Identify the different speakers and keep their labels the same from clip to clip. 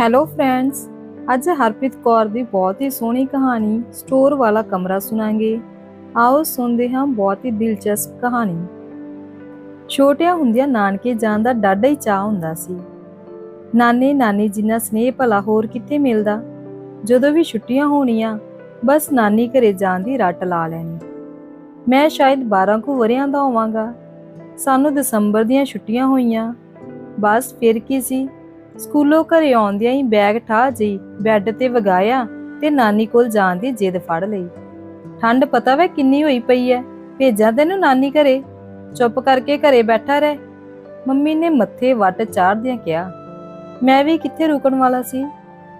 Speaker 1: Hello friends ਅੱਜ ਹਰਪ੍ਰੀਤ ਕੌਰ ਦੀ ਬਹੁਤ ਹੀ ਸੋਹਣੀ ਕਹਾਣੀ ਸਟੋਰ ਵਾਲਾ ਕਮਰਾ ਸੁਣਾਂਗੇ। ਆਓ ਸੁਣਦੇ ਹਾਂ ਬਹੁਤ ਹੀ ਦਿਲਚਸਪ ਕਹਾਣੀ। ਛੋਟਿਆਂ ਹੁੰਦਿਆਂ ਨਾਨਕੇ ਜਾਣ ਦਾ ਡਾਢਾ ਹੀ ਚਾਹ ਹੁੰਦਾ ਸੀ। ਨਾਨੇ, ਨਾਨੀ ਜਿੰਨਾ ਸਨੇਹ ਭਲਾ ਹੋਰ ਕਿੱਥੇ ਮਿਲਦਾ? ਜਦੋਂ ਵੀ ਛੁੱਟੀਆਂ ਹੋਣੀਆਂ, ਬਸ ਨਾਨੀ ਘਰੇ ਜਾਣ ਦੀ ਰੱਟ ਲਾ ਲੈਣੀ। ਮੈਂ ਸ਼ਾਇਦ 12 ਕੁ ਵਰਿਆਂ ਦਾ ਹੋਵਾਂਗਾ। ਸਾਨੂੰ ਦਸੰਬਰ ਦੀਆਂ ਛੁੱਟੀਆਂ ਹੋਈਆਂ। ਬਸ ਫਿਰ ਕੀ ਸੀ? ਸਕੂਲੋਂ ਘਰੇ ਆਉਂਦਿਆਂ ਹੀ ਬੈਗ ਠਾ ਜੀ ਬੈੱਡ ਤੇ ਵਗਾਇਆ ਤੇ ਨਾਨੀ ਕੋਲ ਜਾਣ ਦੀ ਜਿੱਦ ਫੜ ਲਈ। ਠੰਡ ਪਤਾ ਵੇ ਕਿੰਨੀ ਹੋਈ ਪਈ ਐ, ਭੇਜਾਂ ਤੈਨੂੰ ਨਾਨੀ ਘਰੇ? ਚੁੱਪ ਕਰਕੇ ਘਰੇ ਬੈਠਾ ਰਹਿ। ਮੰਮੀ ਨੇ ਮੱਥੇ ਵੱਟ ਚਾੜਦਿਆਂ ਕਿਹਾ, ਮੈਂ ਵੀ ਕਿੱਥੇ ਰੁਕਣ ਵਾਲਾ ਸੀ?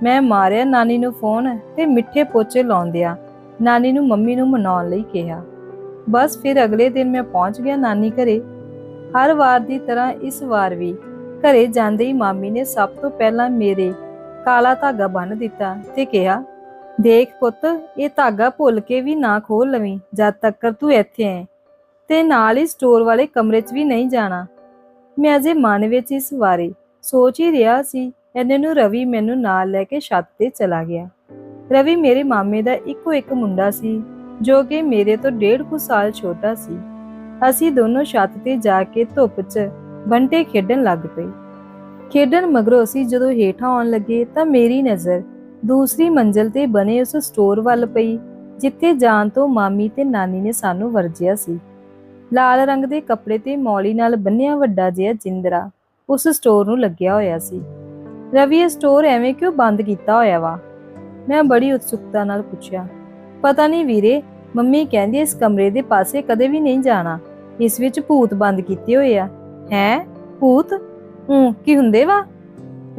Speaker 1: ਮੈਂ ਮਾਰਿਆ ਨਾਨੀ ਨੂੰ ਫੋਨ ਤੇ ਮਿੱਠੇ ਪੋਚੇ ਲਾਉਂਦਿਆਂ ਨਾਨੀ ਨੂੰ ਮੰਮੀ ਨੂੰ ਮਨਾਉਣ ਲਈ ਕਿਹਾ। ਬਸ ਫਿਰ ਅਗਲੇ ਦਿਨ ਮੈਂ ਪਹੁੰਚ ਗਿਆ ਨਾਨੀ ਘਰੇ। ਹਰ ਵਾਰ ਦੀ ਤਰ੍ਹਾਂ ਇਸ ਵਾਰ ਵੀ ਘਰੇ ਜਾਂਦੇ ਹੀ ਮਾਮੀ ਨੇ ਸਭ ਤੋਂ ਪਹਿਲਾਂ ਮੇਰੇ ਕਾਲਾ ਧਾਗਾ ਬੰਨ ਦਿੱਤਾ ਤੇ ਕਿਹਾ, ਦੇਖ ਪੁੱਤ, ਇਹ ਧਾਗਾ ਭੁੱਲ ਕੇ ਵੀ ਨਾ ਖੋਲ ਲਵੀਂ, ਜਦ ਤੱਕ ਤੂੰ ਇੱਥੇ ਹੈ ਤੇ ਨਾਲ ਹੀ ਸਟੋਰ ਵਾਲੇ ਕਮਰੇ 'ਚ ਵੀ ਨਹੀਂ ਜਾਣਾ। ਮੈਂ ਅਜੇ ਮਨ ਵਿੱਚ ਇਸ ਬਾਰੇ ਸੋਚ ਹੀ ਰਿਹਾ ਸੀ ਇਹਨੇ ਨੂੰ ਰਵੀ ਮੈਨੂੰ ਨਾਲ ਲੈ ਕੇ ਛੱਤ ਤੇ ਚਲਾ ਗਿਆ। ਰਵੀ ਮੇਰੇ ਮਾਮੇ ਦਾ ਇੱਕੋ ਇੱਕ ਮੁੰਡਾ ਸੀ, ਜੋ ਕਿ ਮੇਰੇ ਤੋਂ ਡੇਢ ਕੁ ਸਾਲ ਛੋਟਾ ਸੀ। ਅਸੀਂ ਦੋਨੋਂ ਛੱਤ ਤੇ ਜਾ ਕੇ ਧੁੱਪ 'ਚ ਬੰਟੇ ਖੇਡਣ ਲੱਗ ਪਏ। ਖੇਡਣ ਮਗਰੋਂ ਅਸੀਂ ਜਦੋਂ ਹੇਠਾਂ ਆਉਣ ਲੱਗੇ ਤਾਂ ਮੇਰੀ ਨਜ਼ਰ ਦੂਸਰੀ ਮੰਜ਼ਲ ਤੇ ਬਣੇ ਉਸ ਸਟੋਰ ਵੱਲ ਪਈ, ਜਿੱਥੇ ਜਾਣ ਤੋਂ ਮਾਮੀ ਤੇ ਨਾਨੀ ਨੇ ਸਾਨੂੰ ਵਰਜਿਆ ਸੀ। ਲਾਲ ਰੰਗ ਦੇ ਕੱਪੜੇ ਤੇ ਮੌਲੀ ਨਾਲ ਬੰਨਿਆ ਵੱਡਾ ਜਿਹਾ ਜਿੰਦਰਾ ਉਸ ਸਟੋਰ ਨੂੰ ਲੱਗਿਆ ਹੋਇਆ ਸੀ। ਰਵੀ, ਇਹ ਸਟੋਰ ਐਵੇਂ ਕਿਉਂ ਬੰਦ ਕੀਤਾ ਹੋਇਆ ਵਾ? ਮੈਂ ਬੜੀ ਉਤਸੁਕਤਾ ਨਾਲ ਪੁੱਛਿਆ। ਪਤਾ ਨਹੀਂ ਵੀਰੇ, ਮੰਮੀ ਕਹਿੰਦੀ ਇਸ ਕਮਰੇ ਦੇ ਪਾਸੇ ਕਦੇ ਵੀ ਨਹੀਂ ਜਾਣਾ। ਇਸ ਵਿੱਚ ਭੂਤ ਬੰਦ ਕੀਤੇ ਹੋਏ ਆ। ਹੈ? ਭੂਤ? ਹੂੰ, ਕੀ ਹੁੰਦੇ ਵਾ?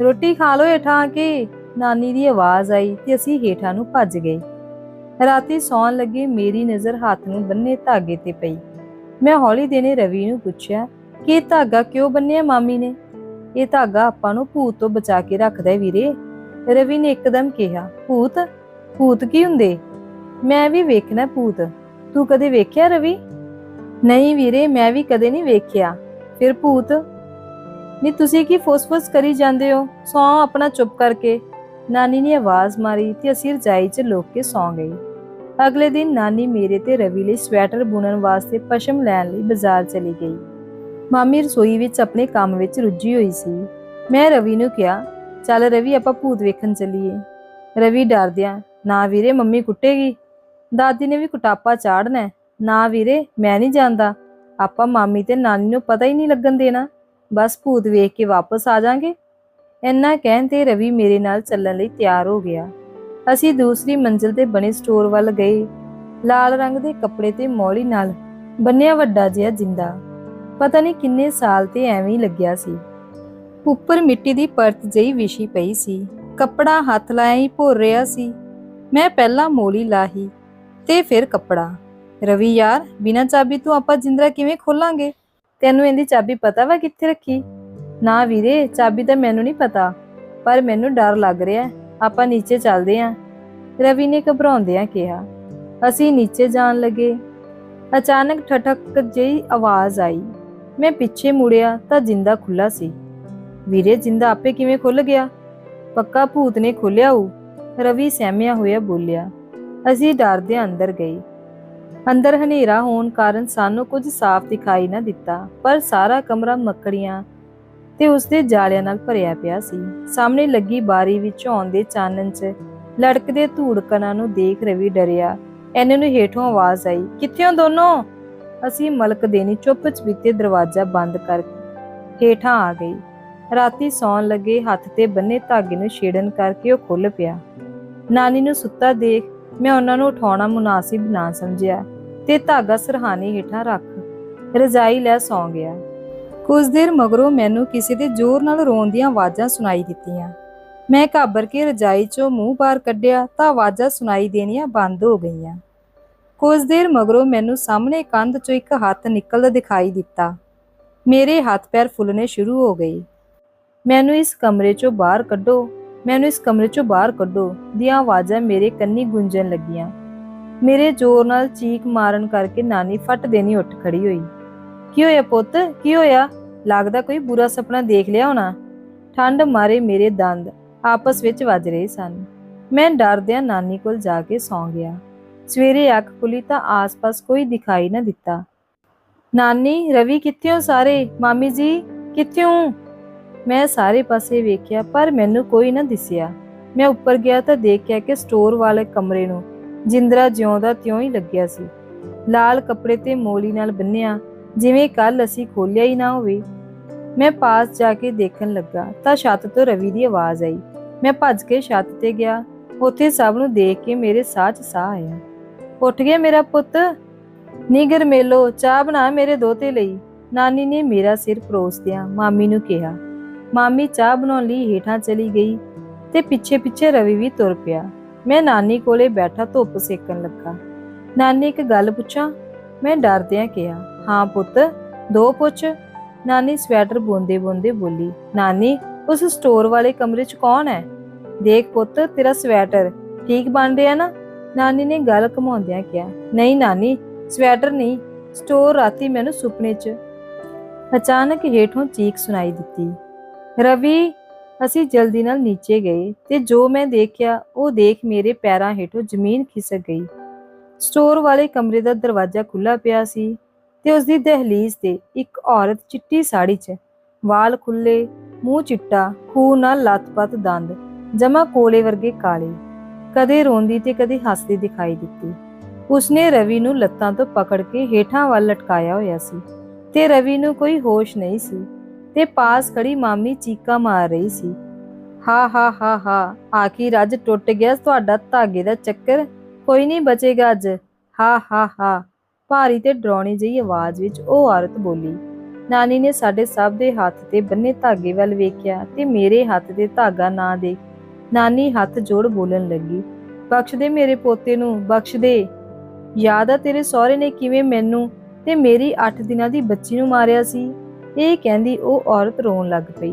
Speaker 1: ਰੋਟੀ ਖਾ ਲੋ ਹੇਠਾਂ ਕੇ। ਨਾਨੀ ਦੀ ਆਵਾਜ਼ ਆਈ ਤੇ ਅਸੀਂ ਹੇਠਾਂ ਨੂੰ ਭੱਜ ਗਏ। ਰਾਤੀ ਸੌਣ ਲੱਗੇ ਮੇਰੀ ਨਜ਼ਰ ਹੱਥ ਨੂੰ ਬੰਨੇ ਧਾਗੇ ਤੇ ਪਈ। ਮੈਂ ਹੌਲੀ ਦੇਨੇ ਰਵੀ ਨੂੰ ਪੁੱਛਿਆ, ਕਿ ਧਾਗਾ ਕਿਉਂ ਬੰਨਿਆ ਮਾਮੀ ਨੇ? ਇਹ ਧਾਗਾ ਆਪਾਂ ਨੂੰ ਭੂਤ ਤੋਂ ਬਚਾ ਕੇ ਰੱਖਦਾ ਹੈ ਵੀਰੇ। ਰਵੀ ਨੇ ਇੱਕਦਮ ਕਿਹਾ, ਭੂਤ? ਭੂਤ ਕੀ ਹੁੰਦੇ? ਮੈਂ ਵੀ ਵੇਖਣਾ ਭੂਤ। ਤੂੰ ਕਦੇ ਵੇਖਿਆ ਰਵੀ? ਨਹੀਂ ਵੀਰੇ, ਮੈਂ ਵੀ ਕਦੇ ਨਹੀਂ ਵੇਖਿਆ। ਫਿਰ ਭੂਤ? ਨਹੀਂ ਤੁਸੀਂ ਕੀ ਫੋਸਫੋਸ ਕਰੀ ਜਾਂਦੇ ਹੋ? ਸੌਂ ਆਪਣਾ ਚੁੱਪ ਕਰਕੇ। ਨਾਨੀ ਨੇ ਆਵਾਜ਼ ਮਾਰੀ ਤੇ ਅਸੀਂ ਰਜਾਈ 'ਚ ਲੁਕ ਕੇ ਸੌਂ ਗਏ। ਅਗਲੇ ਦਿਨ ਨਾਨੀ ਮੇਰੇ ਤੇ ਰਵੀ ਲਈ ਸਵੈਟਰ ਬੁਣਨ ਵਾਸਤੇ ਪਸ਼ਮ ਲੈਣ ਲਈ ਬਾਜ਼ਾਰ ਚਲੀ ਗਈ। ਮਾਮੀ ਰਸੋਈ ਵਿੱਚ ਆਪਣੇ ਕੰਮ ਵਿੱਚ ਰੁੱਝੀ ਹੋਈ ਸੀ। ਮੈਂ ਰਵੀ ਨੂੰ ਕਿਹਾ, ਚੱਲ ਰਵੀ, ਆਪਾਂ ਭੂਤ ਵੇਖਣ ਚੱਲੀਏ। ਰਵੀ ਡਰਦਿਆਂ, ਨਾ ਵੀਰੇ, ਮੰਮੀ ਕੁੱਟੇਗੀ। ਦਾਦੀ ਨੇ ਵੀ ਕੁਟਾਪਾ ਚਾੜਨਾ ਨਾ ਵੀਰੇ, ਮੈਂ ਨਹੀਂ ਜਾਂਦਾ ਆਪਾਂ ਮਾਮੀ ਤੇ ਨਾਨੀ ਨੂੰ ਪਤਾ ਹੀ ਨਹੀਂ ਲੱਗਣ ਦੇਣਾ। ਬਸ ਭੂਤ ਵੇਖ ਕੇ ਵਾਪਸ ਆ ਜਾਾਂਗੇ। ਇੰਨਾ ਕਹਿਣ ਤੇ ਰਵੀ ਮੇਰੇ ਨਾਲ ਚੱਲਣ ਲਈ ਤਿਆਰ ਹੋ ਗਿਆ। ਅਸੀਂ ਦੂਸਰੀ ਮੰਜ਼ਿਲ ਤੇ ਬਣੇ ਸਟੋਰ ਵੱਲ ਗਏ। ਲਾਲ ਰੰਗ ਦੇ ਕੱਪੜੇ ਤੇ ਮੌਲੀ ਨਾਲ ਬੰਨਿਆ ਵੱਡਾ ਜਿਹਾ ਜਿੰਦਾ। ਪਤਾ ਨਹੀਂ ਕਿੰਨੇ ਸਾਲ ਤੇ ਐਵੇਂ ਹੀ ਲੱਗਿਆ ਸੀ। ਉੱਪਰ ਮਿੱਟੀ ਦੀ ਪਰਤ ਜਿਹੀ ਵਿਛੀ ਪਈ ਸੀ। ਕੱਪੜਾ ਹੱਥ ਲਾਇਆ ਹੀ ਭੋਰ ਰਿਹਾ ਸੀ। ਮੈਂ ਪਹਿਲਾਂ ਮੋਲੀ ਲਾਹੀ ਤੇ ਫਿਰ ਕੱਪੜਾ। ਰਵੀ ਯਾਰ, ਬਿਨਾਂ ਚਾਬੀ ਤੋਂ ਆਪਾਂ ਜਿੰਦਰਾ ਕਿਵੇਂ ਖੋਲਾਂਗੇ? ਤੈਨੂੰ ਇਹਦੀ ਚਾਬੀ ਪਤਾ ਵਾ ਕਿੱਥੇ ਰੱਖੀ? ਨਾ ਵੀਰੇ, ਚਾਬੀ ਤਾਂ ਮੈਨੂੰ ਨਹੀਂ ਪਤਾ, ਪਰ ਮੈਨੂੰ ਡਰ ਲੱਗ ਰਿਹਾ ਆਪਾਂ ਨੀਚੇ ਚੱਲਦੇ ਆਂ ਰਵੀ ਨੇ ਘਬਰਾਉਂਦਿਆਂ ਕਿਹਾ, ਅਸੀਂ ਨੀਚੇ ਜਾਣ ਲੱਗੇ। ਅਚਾਨਕ ਠਠਕ ਜਿਹੀ ਆਵਾਜ਼ ਆਈ। ਮੈਂ ਪਿੱਛੇ ਮੁੜਿਆ ਤਾਂ ਜਿੰਦਾ ਖੁੱਲਾ ਸੀ। ਵੀਰੇ, ਜਿੰਦਾ ਆਪੇ ਕਿਵੇਂ ਖੁੱਲ ਗਿਆ? ਪੱਕਾ ਭੂਤ ਨੇ ਖੋਲਿਆ ਉਹ ਰਵੀ ਸਹਿਮਿਆ ਹੋਇਆ ਬੋਲਿਆ। ਅਸੀਂ ਡਰਦੇ ਅੰਦਰ ਗਏ। ਅੰਦਰ ਹਨੇਰਾ ਹੋਣ ਕਾਰਨ ਸਾਨੂੰ ਕੁਝ ਸਾਫ਼ ਦਿਖਾਈ ਨਾ ਦਿੱਤਾ, ਪਰ ਸਾਰਾ ਕਮਰਾ ਮੱਕੜੀਆਂ ਤੇ ਉਸਦੇ ਜਾਲਿਆਂ ਨਾਲ ਭਰਿਆ ਪਿਆ ਸੀ। ਸਾਹਮਣੇ ਲੱਗੀ ਬਾਰੀ ਵਿੱਚ ਆਉਂਦੇ ਚਾਨਣ 'ਚ ਲੜਕਦੇ ਧੂੜ ਨੂੰ ਦੇਖ ਰਵੀ ਡਰਿਆ। ਐਨੇ ਨੂੰ ਹੇਠੋਂ ਆਵਾਜ਼ ਆਈ, ਕਿੱਥੇ ਹੋ ਦੋਨੋਂ? ਅਸੀਂ ਮਲਕ ਦੇਣੀ ਚੁੱਪ ਚਪੀਤੇ ਦਰਵਾਜ਼ਾ ਬੰਦ ਕਰ ਹੇਠਾਂ ਆ ਗਈ। ਰਾਤੀ ਸੌਣ ਲੱਗੇ ਹੱਥ ਤੇ ਬੰਨੇ ਧਾਗੇ ਨੂੰ ਛੇੜਨ ਕਰਕੇ ਉਹ ਖੁੱਲ ਪਿਆ। ਨਾਨੀ ਨੂੰ ਸੁੱਤਾ ਦੇਖ ਮੈਂ ਉਹਨਾਂ ਨੂੰ ਉਠਾਉਣਾ ਮੁਨਾਸਿਬ ਨਾ ਸਮਝਿਆ ਤੇ ਧਾਗਾ ਸਰਹਾਣੇ ਹੇਠਾਂ ਰੱਖ ਰਜ਼ਾਈ ਲੈ ਸੌਂ ਗਿਆ। ਕੁਝ ਦੇਰ ਮਗਰੋਂ ਮੈਨੂੰ ਕਿਸੇ ਦੇ ਜ਼ੋਰ ਨਾਲ ਰੋਣ ਦੀਆਂ ਆਵਾਜ਼ਾਂ ਸੁਣਾਈ ਦਿੱਤੀਆਂ। ਮੈਂ ਘਾਬਰ ਕੇ ਰਜ਼ਾਈ 'ਚੋਂ ਮੂੰਹ ਬਾਹਰ ਕੱਢਿਆ ਤਾਂ ਆਵਾਜ਼ਾਂ ਸੁਣਾਈ ਦੇਣੀਆਂ ਬੰਦ ਹੋ ਗਈਆਂ। ਕੁਝ ਦੇਰ ਮਗਰੋਂ ਮੈਨੂੰ ਸਾਹਮਣੇ ਕੰਧ 'ਚੋਂ ਇੱਕ ਹੱਥ ਨਿਕਲਦਾ ਦਿਖਾਈ ਦਿੱਤਾ। ਮੇਰੇ ਹੱਥ ਪੈਰ ਫੁੱਲਣੇ ਸ਼ੁਰੂ ਹੋ ਗਏ। ਮੈਨੂੰ ਇਸ ਕਮਰੇ 'ਚੋਂ ਬਾਹਰ ਕੱਢੋ। ਮੈਨੂੰ ਇਸ ਕਮਰੇ 'ਚੋਂ ਬਾਹਰ ਕੱਢੋ, ਦੀਆਂ ਆਵਾਜ਼ਾਂ ਮੇਰੇ ਕੰਨੀ ਗੂੰਜਣ ਲੱਗੀਆਂ। ਮੇਰੇ ਜ਼ੋਰ ਨਾਲ ਚੀਕ ਮਾਰਨ ਕਰਕੇ ਨਾਨੀ ਫੱਟ ਦੇਣੀ ਉੱਠ ਖੜੀ ਹੋਈ। ਕੀ ਹੋਇਆ ਪੁੱਤ? ਕੀ ਹੋਇਆ? ਲੱਗਦਾ ਕੋਈ ਬੁਰਾ ਸੁਪਨਾ ਦੇਖ ਲਿਆ ਹੋਣਾ? ਠੰਡ ਮਾਰੇ ਮੇਰੇ ਦੰਦ ਆਪਸ ਵਿੱਚ ਵੱਜ ਰਹੇ ਸਨ। ਮੈਂ ਡਰਦਿਆਂ ਨਾਨੀ ਕੋਲ ਜਾ ਕੇ ਸੌਂ ਗਿਆ। ਸਵੇਰੇ ਅੱਖ ਖੁੱਲੀ ਤਾਂ ਆਸ-ਪਾਸ ਕੋਈ ਦਿਖਾਈ ਨਾ ਦਿੱਤਾ। ਨਾਨੀ, ਰਵੀ ਕਿੱਥੇ ਹੋ ਸਾਰੇ? ਮਾਮੀ ਜੀ, ਕਿੱਥੇ ਹੋ? ਮੈਂ ਸਾਰੇ ਪਾਸੇ ਵੇਖਿਆ, ਪਰ ਮੈਨੂੰ ਕੋਈ ਨਾ ਦਿਸਿਆ। ਮੈਂ ਉੱਪਰ ਗਿਆ ਤਾਂ ਦੇਖਿਆ ਕਿ ਸਟੋਰ ਵਾਲੇ ਕਮਰੇ ਨੂੰ ਜਿੰਦਰਾ ਜਿਉਂਦਾ ਤਿਉਂ ਹੀ ਲੱਗਿਆ ਸੀ। ਲਾਲ ਕੱਪੜੇ ਤੇ ਮੋਲੀ ਨਾਲ ਬੰਨਿਆ, ਜਿਵੇਂ ਕੱਲ ਅਸੀਂ ਖੋਲਿਆ ਹੀ ਨਾ ਹੋਵੇ। ਮੈਂ ਪਾਸ ਜਾ ਕੇ ਦੇਖਣ ਲੱਗਾ ਤਾਂ ਛੱਤ ਤੋਂ ਰਵੀ ਦੀ ਆਵਾਜ਼ ਆਈ। ਮੈਂ ਭੱਜ ਕੇ ਛੱਤ ਤੇ ਗਿਆ, ਉੱਥੇ ਸਭ ਨੂੰ ਦੇਖ ਕੇ ਮੇਰੇ ਸਾਹ 'ਚ ਸਾਹ ਆਇਆ। ਉੱਠ ਗਿਆ ਮੇਰਾ ਪੁੱਤ, ਨਿਗਰ ਮੇਲੋ, ਚਾਹ ਬਣਾ ਮੇਰੇ ਦੋਤੇ ਲਈ। ਨਾਨੀ ਨੇ ਮੇਰਾ ਸਿਰ ਪਰੋਸਦਿਆਂ ਮਾਮੀ ਨੂੰ ਕਿਹਾ। ਮਾਮੀ ਚਾਹ ਬਣਾਉਣ ਲਈ ਹੇਠਾਂ ਚਲੀ ਗਈ ਤੇ ਪਿੱਛੇ ਪਿੱਛੇ ਰਵੀ ਵੀ ਤੁਰ ਪਿਆ। ਮੈਂ ਨਾਨੀ ਕੋਲੇ ਬੈਠਾ ਧੁੱਪ ਸੇਕਣ ਲੱਗਾ। ਨਾਨੀ ਇੱਕ ਗੱਲ ਪੁੱਛਾਂ? ਮੈਂ ਡਰਦਿਆਂ ਕਿਹਾ, ਹਾਂ ਪੁੱਤ, ਦੋ ਪੁੱਛ। ਨਾਨੀ ਸਵੈਟਰ ਬੁੰਦੇ ਬੁੰਦੇ ਬੋਲੀ, ਨਾਨੀ, ਉਸ ਸਟੋਰ ਵਾਲੇ ਕਮਰੇ 'ਚ ਕੌਣ ਹੈ? ਦੇਖ ਪੁੱਤ, ਤੇਰਾ ਸਵੈਟਰ ਠੀਕ ਬਣ ਰਿਹਾ ਨਾ? ਨਾਨੀ ਨੇ ਗੱਲ ਘਮਾਉਂਦਿਆਂ ਕਿਹਾ, ਨਹੀਂ ਨਾਨੀ, ਸਵੈਟਰ ਨਹੀਂ, ਸਟੋਰ ਰਾਤੀ ਮੈਨੂੰ ਸੁਪਨੇ 'ਚ। ਅਚਾਨਕ ਹੇਠੋਂ ਚੀਕ ਸੁਣਾਈ ਦਿੱਤੀ। ਰਵੀ, ਅਸੀਂ ਜਲਦੀ ਨਾਲ ਨੀਚੇ ਗਏ ਤੇ ਜੋ ਮੈਂ ਦੇਖਿਆ, ਉਹ ਦੇਖ ਮੇਰੇ ਪੈਰਾਂ ਹੇਠੋਂ ਜ਼ਮੀਨ ਖਿਸਕ ਗਈ। ਸਟੋਰ ਵਾਲੇ ਕਮਰੇ ਦਾ ਦਰਵਾਜ਼ਾ ਖੁੱਲਾ ਪਿਆ ਸੀ ਤੇ ਉਸ ਦੀ ਦਹਲੀਜ਼ ਤੇ ਇੱਕ ਔਰਤ ਚਿੱਟੀ ਸਾੜੀ 'ਚ ਵਾਲ ਖੁੱਲੇ ਮੂੰਹ ਚਿੱਟਾ ਖੂਨ ਨਾਲ ਲੱਤ-ਪੱਤ ਦੰਦ ਜਮਾ ਕੋਲੇ ਵਰਗੇ ਕਾਲੇ। ਕਦੇ ਰੋਂਦੀ ਤੇ ਕਦੇ ਹੱਸਦੀ ਦਿਖਾਈ ਦਿੱਤੀ। ਉਸਨੇ ਰਵੀ ਨੂੰ ਲੱਤਾਂ ਤੋਂ ਪਕੜ ਕੇ ਹੇਠਾਂ ਵੱਲ ਲਟਕਾਇਆ ਹੋਇਆ ਸੀ ਤੇ ਰਵੀ ਨੂੰ ਕੋਈ ਹੋਸ਼ ਨਹੀਂ ਸੀ। ਤੇ ਪਾਸ ਖੜੀ ਮਾਮੀ ਚੀਕਾ ਮਾਰ ਰਹੀ ਸੀ। ਹਾ ਹਾ ਹਾ ਹਾ ਆਖਿਰ ਅੱਜ ਟੁੱਟ ਗਿਆ ਤੁਹਾਡਾ ਧਾਗੇ ਦਾ ਚੱਕਰ। ਕੋਈ ਨਹੀਂ ਬਚੇਗਾ ਅੱਜ। ਹਾ ਹਾ ਹਾ, ਭਾਰੀ ਤੇ ਡਰਾਉਣੀ ਜਿਹੀ ਆਵਾਜ਼ ਵਿੱਚ ਉਹ ਔਰਤ ਬੋਲੀ, ਨਾਨੀ ਨੇ ਸਾਡੇ ਸਭ ਦੇ ਹੱਥ ਤੇ ਬੰਨੇ ਧਾਗੇ ਵੱਲ ਵੇਖਿਆ ਤੇ ਮੇਰੇ ਹੱਥ ਤੇ ਧਾਗਾ ਨਾ ਦੇਖ। ਨਾਨੀ ਹੱਥ ਜੋੜ ਬੋਲਣ ਲੱਗੀ, ਬਖਸ਼ ਦੇ ਮੇਰੇ ਪੋਤੇ ਨੂੰ, ਬਖਸ਼ ਦੇ। ਯਾਦ ਆ ਤੇਰੇ ਸਹੁਰੇ ਨੇ ਕਿਵੇਂ ਮੈਨੂੰ ਤੇ ਮੇਰੀ 8 ਦਿਨਾਂ ਦੀ ਬੱਚੀ ਨੂੰ ਮਾਰਿਆ ਸੀ। ਇਹ ਕਹਿੰਦੀ ਉਹ ਔਰਤ ਰੋਣ ਲੱਗ ਪਈ।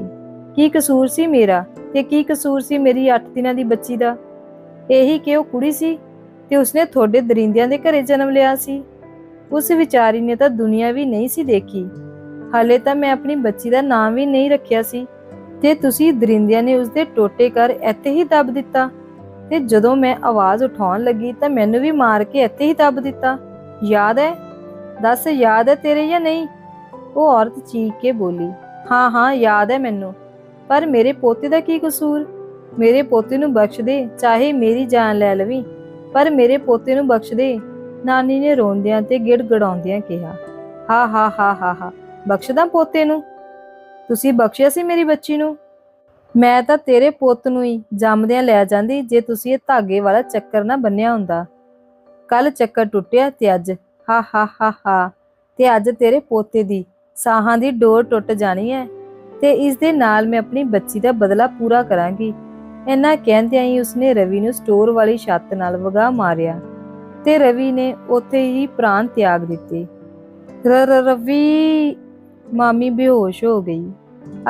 Speaker 1: ਕੀ ਕਸੂਰ ਸੀ ਮੇਰਾ ਤੇ ਕੀ ਕਸੂਰ ਸੀ ਮੇਰੀ 8 ਦਿਨਾਂ ਦੀ ਬੱਚੀ ਦਾ? ਇਹੀ ਕਿ ਉਹ ਕੁੜੀ ਸੀ ਤੇ ਉਸਨੇ ਤੁਹਾਡੇ ਦਰਿੰਦਿਆਂ ਦੇ ਘਰੇ ਜਨਮ ਲਿਆ ਸੀ। ਉਸ ਵਿਚਾਰੀ ਨੇ ਤਾਂ ਦੁਨੀਆ ਵੀ ਨਹੀਂ ਸੀ ਦੇਖੀ। ਹਾਲੇ ਤਾਂ ਮੈਂ ਆਪਣੀ ਬੱਚੀ ਦਾ ਨਾਮ ਵੀ ਨਹੀਂ ਰੱਖਿਆ ਸੀ ਤੇ ਤੁਸੀਂ ਦਰਿੰਦਿਆਂ ਨੇ ਉਸਦੇ ਟੋਟੇ ਕਰ ਇੱਥੇ ਹੀ ਦੱਬ ਦਿੱਤਾ ਤੇ ਜਦੋਂ ਮੈਂ ਆਵਾਜ਼ ਉਠਾਉਣ ਲੱਗੀ ਤਾਂ ਮੈਨੂੰ ਵੀ ਮਾਰ ਕੇ ਇੱਥੇ ਹੀ ਦੱਬ ਦਿੱਤਾ। ਯਾਦ ਹੈ? ਦੱਸ ਯਾਦ ਹੈ ਤੇਰੇ ਜਾਂ ਨਹੀਂ? ਉਹ ਔਰਤ ਚੀਕ ਕੇ ਬੋਲੀ, ਹਾਂ ਹਾਂ, ਯਾਦ ਹੈ ਮੈਨੂੰ। ਪਰ ਮੇਰੇ ਪੋਤੇ ਦਾ ਕੀ ਕਸੂਰ? ਮੇਰੇ ਪੋਤੇ ਨੂੰ ਬਖਸ਼ ਦੇ, ਚਾਹੇ ਮੇਰੀ ਜਾਨ ਲੈ ਲਵੀ। ਪਰ ਮੇਰੇ ਪੋਤੇ ਨੂੰ ਬਖਸ਼ ਦੇ। ਨਾਨੀ ਨੇ ਰੋਂਦਿਆਂ ਤੇ ਗਿੜਗੜਾਉਂਦਿਆਂ ਕਿਹਾ, ਹਾ ਹਾ ਹਾ ਹਾ ਹਾ, ਬਖਸ਼ਦਾ ਪੋਤੇ ਨੂੰ? ਤੁਸੀਂ ਬਖਸ਼ਿਆ ਸੀ ਮੇਰੀ ਬੱਚੀ ਨੂੰ? ਮੈਂ ਤਾਂ ਤੇਰੇ ਪੁੱਤ ਨੂੰ ਹੀ ਜੰਮਦਿਆਂ ਲੈ ਜਾਂਦੀ ਜੇ ਤੁਸੀਂ ਇਹ ਧਾਗੇ ਵਾਲਾ ਚੱਕਰ ਨਾ ਬੰਨਿਆ ਹੁੰਦਾ। ਕੱਲ ਚੱਕਰ ਟੁੱਟਿਆ ਤੇ ਅੱਜ, ਹਾ ਹਾ ਹਾ ਹਾ, ਤੇ ਅੱਜ ਤੇਰੇ ਪੋਤੇ ਦੀ ਸਾਹਾਂ ਦੀ ਡੋਰ ਟੁੱਟ ਜਾਣੀ ਹੈ ਤੇ ਇਸ ਦੇ ਨਾਲ ਮੈਂ ਆਪਣੀ ਬੱਚੀ ਦਾ ਬਦਲਾ ਪੂਰਾ ਕਰਾਂਗੀ। ਇੰਨਾ ਕਹਿੰਦਿਆਂ ਹੀ ਉਸਨੇ ਰਵੀ ਨੂੰ ਸਟੋਰ ਵਾਲੀ ਛੱਤ ਨਾਲ ਵਗਾ ਮਾਰਿਆ ਤੇ ਰਵੀ ਨੇ ਉੱਥੇ ਹੀ ਪ੍ਰਾਣ ਤਿਆਗ ਦਿੱਤੇ। ਰਵੀ, ਮਾਮੀ ਬੇਹੋਸ਼ ਹੋ ਗਈ।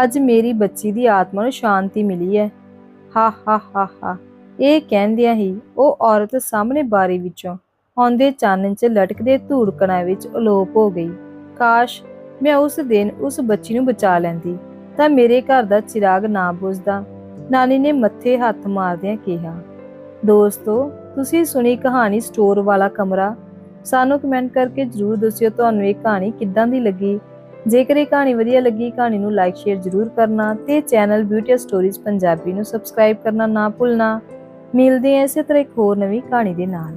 Speaker 1: ਅੱਜ ਮੇਰੀ ਬੱਚੀ ਦੀ ਆਤਮਾ ਨੂੰ ਸ਼ਾਂਤੀ ਮਿਲੀ ਹੈ ਹਾ ਹਾ ਹਾ ਹਾ, ਇਹ ਕਹਿੰਦਿਆਂ ਹੀ ਉਹ ਔਰਤ ਸਾਹਮਣੇ ਬਾਰੀ ਵਿੱਚੋਂ ਆਉਂਦੇ ਚਾਨਣ 'ਚ ਲਟਕਦੇ ਧੂੜਕਣਾਂ ਵਿੱਚ ਅਲੋਪ ਹੋ ਗਈ। ਕਾਸ਼ ਮੈਂ ਉਸ ਦਿਨ ਉਸ ਬੱਚੀ ਨੂੰ ਬਚਾ ਲੈਂਦੀ, ਤਾਂ ਮੇਰੇ ਘਰ ਦਾ ਚਿਰਾਗ ਨਾ ਬੁਝਦਾ। ਨਾਨੀ ਨੇ ਮੱਥੇ ਹੱਥ ਮਾਰਦਿਆਂ ਕਿਹਾ, ਦੋਸਤੋ, ਤੁਸੀਂ ਸੁਣੀ ਕਹਾਣੀ ਸਟੋਰ ਵਾਲਾ ਕਮਰਾ? ਸਾਨੂੰ ਕਮੈਂਟ ਕਰਕੇ ਜਰੂਰ ਦੱਸਿਓ ਤੁਹਾਨੂੰ ਇਹ ਕਹਾਣੀ ਕਿੱਦਾਂ ਦੀ ਲੱਗੀ। ਜੇਕਰ ਇਹ ਕਹਾਣੀ ਵਧੀਆ ਲੱਗੀ, ਕਹਾਣੀ ਨੂੰ ਲਾਈਕ ਸ਼ੇਅਰ ਜਰੂਰ ਕਰਨਾ ਤੇ ਚੈਨਲ ਬਿਊਟੀ ਸਟੋਰੀਜ਼ ਪੰਜਾਬੀ ਨੂੰ ਸਬਸਕ੍ਰਾਈਬ ਕਰਨਾ ਨਾ ਭੁੱਲਣਾ। ਮਿਲਦੇ ਹਾਂ ਇਸੇ ਤਰ੍ਹਾਂ ਇੱਕ ਹੋਰ ਨਵੀਂ ਕਹਾਣੀ ਦੇ ਨਾਲ।